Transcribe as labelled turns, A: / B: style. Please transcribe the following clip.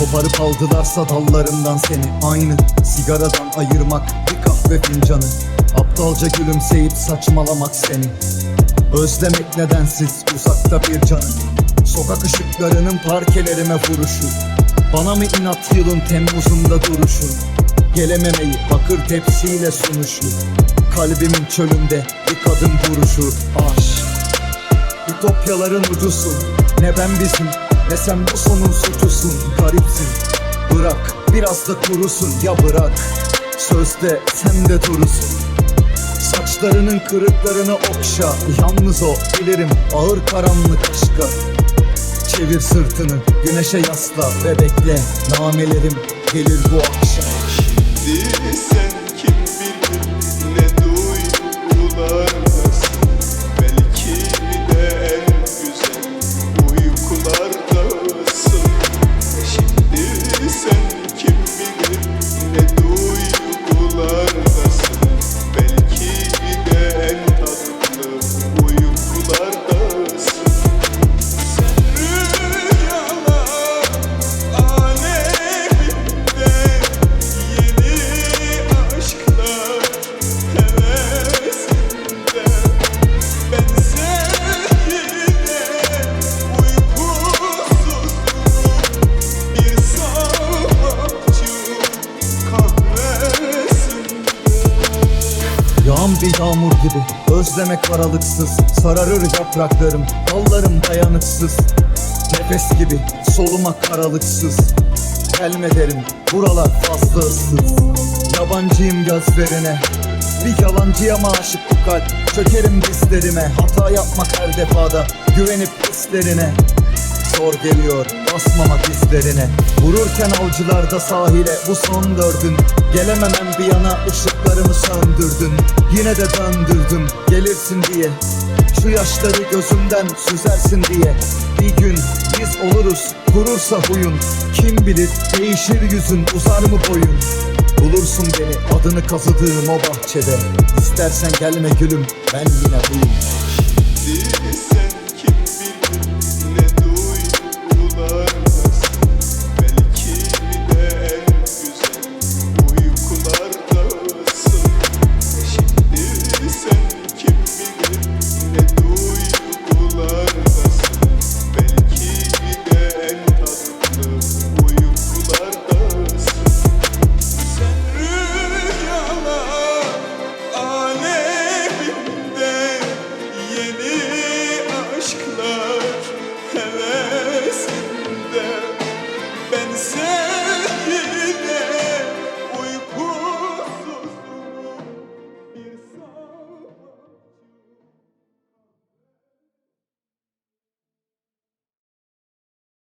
A: Koparıp aldılarsa dallarından seni. Aynı sigaradan ayırmak bir kahve fincanı. Aptalca gülümseyip saçmalamak seni. Özlemek nedensiz uzakta bir canı. Sokak ışıklarının parkelerime vuruşu. Bana mı inat yılın Temmuz'unda duruşu? Gelememeyi bakır tepsiyle sunuşu. Kalbimin çölünde bir kadın duruşu Aşk Ütopyaların ucusun Ne ben bizim ne sen bu sonun suçusun biraz da kurusun. Ya bırak Sözde sen de durusun. Saçlarının kırıklarını okşa Yalnız o bilirim ağır karanlık aşka. Çevir sırtını güneşe yasla ve bekle Namelerim gelir bu akşam
B: bir
A: yağmur gibi. Özlemek aralıksız Sararır yapraklarım. Dallarım dayanıksız. Nefes gibi solumak aralıksız Gelme derim buralar fazla ıssız. Yabancıyım gözlerine. Bir yalancıya mı bu kalp? Çökerim dizlerime. Hata yapmak her defada Güvenip hislerine Zor geliyor. Basmamak izlerine Vururken avcılarda sahile. Bu son dördün. Gelememem bir yana ışıklarımı söndürdün. Yine de döndürdüm gelirsin diye. Şu yaşları gözümden süzersin diye. Bir gün biz oluruz kurursa huyun. Kim bilir değişir yüzün uzar mı boyun? Bulursun beni adını kazıdığım o bahçede. İstersen gelme gülüm ben yine buyum